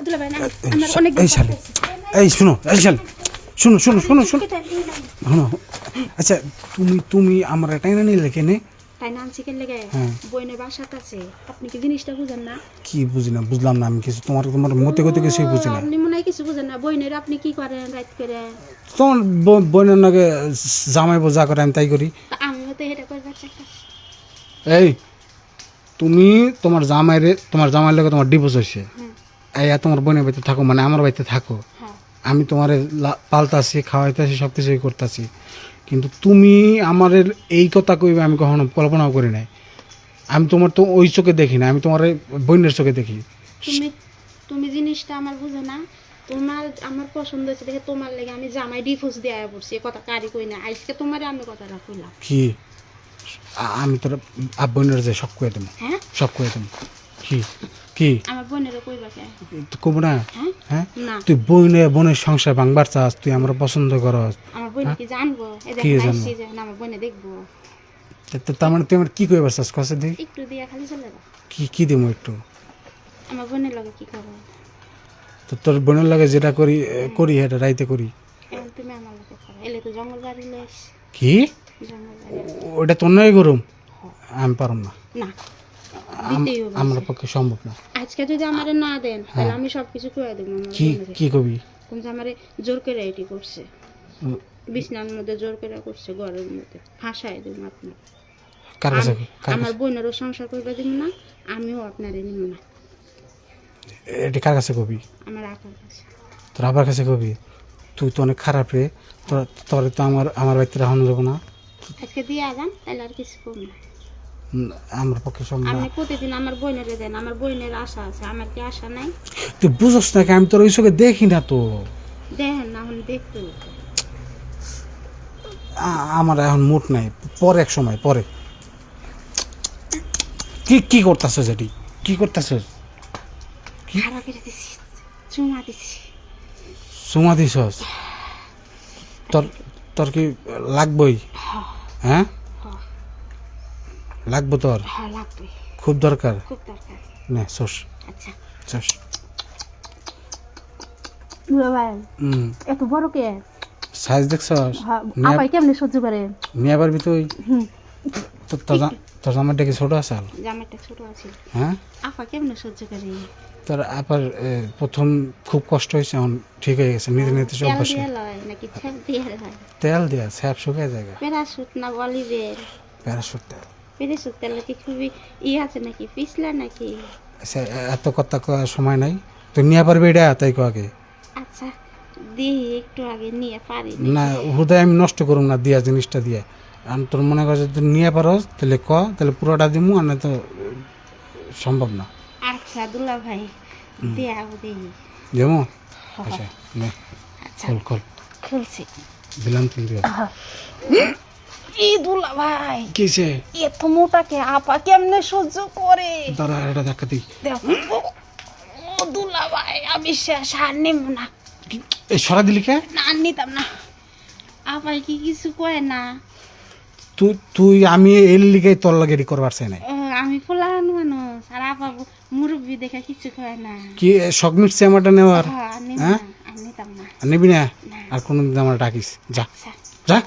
এই শালি। এই শুনো এই শালি। শুনো শুনো শুনো শুনো। শোনো আচ্ছা তুমি তুমি আমার এটাই না নিলে কেনে? তাই আনছি কেন লেগে হ্যাঁ। বইনের কাছে আপনি কি জিনিসটা বুঝেন না? কি বুঝি না বুঝলাম না আমি কিছু। তোমার তোমার মতে গতি বুঝি না। আপনি মনে হয় কিছু বুঝেন না। বইনের আপনি কি করেন রাত করে? তোমার ব- বোনের নাকি জামাই যা করে আমি তাই করি। আমিও তো এটা করবার চেষ্টা এই তুমি তোমার জামাইরে তোমার জামাইয়ের লোকে তোমার ডিভোর্স হয়েছে। এই তোমার বোনের বাড়িতে থাকো মানে আমার বাড়িতে থাকো। হ্যাঁ। আমি তোমার পালতাছি খাওয়াইতেছি সব কিছুই করতেছি। কিন্তু তুমি আমার এই কথা কইবে আমি কখনো কল্পনাও করি নাই। আমি তোমার তো ওই চোখে দেখি না আমি তোমার এই বোনের চোখে দেখি। তুমি তুমি জিনিসটা আমার বুঝো না। তোমার আমার পছন্দ হয়েছে দেখে তোমার লেগে আমি জামাই ডিভোর্স দেয়া পড়ছি এ কথা কারি কই না। আজকে তোমারে আমি কথাটা কইলাম। কি? আমি তোর আব বোনের যে সব কয়ে দেবো। হ্যাঁ? সব কয়ে দেবো। কি? কি? কব না। হ্যাঁ? হ্যাঁ? তুই বোনে বোনের সংসার ভাঙবার চাস তুই আমরা পছন্দ করস। আমার বোনে কি জানব? কি জানব? আসছি যে না আমার বোনে দেখব। তা- তা- তার মানে তুই আমার কি কইবার চাস? কসে দিই। একটু দিয়া খালি চলে যাও কি কি দেবো একটু? আমার বোনের লগে কি করব? তো তোর বোনের লাগে যেটা করি করি এটা রাইতে করি। তুমি আমার লগে করো। এলে তো জঙ্গল বাড়ি লেস কি? ওটা তোর নয় গরম। আমি পারম না। না। আমার পক্ষে সম্ভব না। আজকে যদি আমারে না দেন তাহলে আমি সবকিছু করে দেবো কি কি কবি? কিন্তু আমারে জোর করে এটি করছে। বিছনার মধ্যে জোর করে করছে ঘরের মধ্যে। ফাঁসাই দেব আপনার কার কাছে আমার বোনেরও সংসার করবে দিব না আমিও আপনারে নিব না। এটা কার কাছে কবি? আমার আকার কাছে। তোর আবার কাছে কবি? তুই তো অনেক খারাপ রে। তোর তোর তো আমার আমার বাড়িতে রাখানো যাব না। আজকে দিয়ে আগান তাহলে আর কিছু করব না। আমার পক্ষে সম্ভব আপনি প্রতিদিন আমার বোনেরে দেন আমার বোনের আশা আছে আমার কি আশা নাই? তুই বুঝোস না কি আমি তোর ওই চোখে দেখি না তো? দেখেন না এখন দেখতে আমার এখন মুড নাই পরে এক সময় পরে। কি কি করতেছিস এটি? কি করতেছিস? খারাপ করে দিছি চুমা দিছি। সুমা দিছস? তোর তোর কি লাগবই? হ্যাঁ। হ্যাঁ? লাগবো তোর হ্যাঁ লাগবে। খুব দরকার? খুব দরকার। নে সোস আচ্ছা। সোস এত বড় কে? সাইজ দেখছস আপাই কেমনে সহ্য করে? নিয়ে পারবি তুই? তোর তোর জামাটা কি ছোট আসাল জামাটা ছোট আছে। হ্যাঁ? আপা কেমনে সহ্য করে? তোর আবার প্রথম খুব কষ্ট হয়েছে এখন ঠিক হয়ে গেছে নিতে নিতে সব তেল দিয়ে তেল স্যাপ শুকায় জায়গা প্যারাশুট না প্যারাশুট তেল। প্যারাশুট তেল কি খুবই ই আছে নাকি পিছলা নাকি? আচ্ছা, এত কথা সময় নাই। তুই নিয়ে পারবি এটা তাই কাকে আচ্ছা দিই একটু আগে নিয়ে পারি না হুদায় আমি নষ্ট করুম না দিয়া জিনিসটা দিয়ে। আর তোর মনে কর যদি নিয়ে পারস তাহলে ক তাহলে পুরোটা দিমু আর তো সম্ভব না। আচ্ছা দুলা ভাই দিয়া দিই। যেমন আচ্ছা আচ্ছা। খোল খোল। খুলছি। দিলাম তুই দিয়া ই দুলা ভাই? কিসে? এত মোটাকে আপা কেমনে সহ্য করে? দাঁড়া এটা ধাক্কা দিই। দেখো। ও দুলা ভাই আমি আর নিব না। এই সরা দিলি কে? না নিতাম না। আপাই কি কিছু কয় না? তুই তুই আমি এর লিগে তোর লাগে এডি করবার চাই নাই। ও, আমি ফুলান মানুষ আর আপা মুরব্বী দেখে কিছু কয় না। কি শখ মিটছে আমারটা নেওয়ার? হ্যাঁ, হ্যাঁ? না আর নিতাম না। নিবি না? না। আর কোনোদিন আমার ডাকিস। যা। আচ্ছা। যা।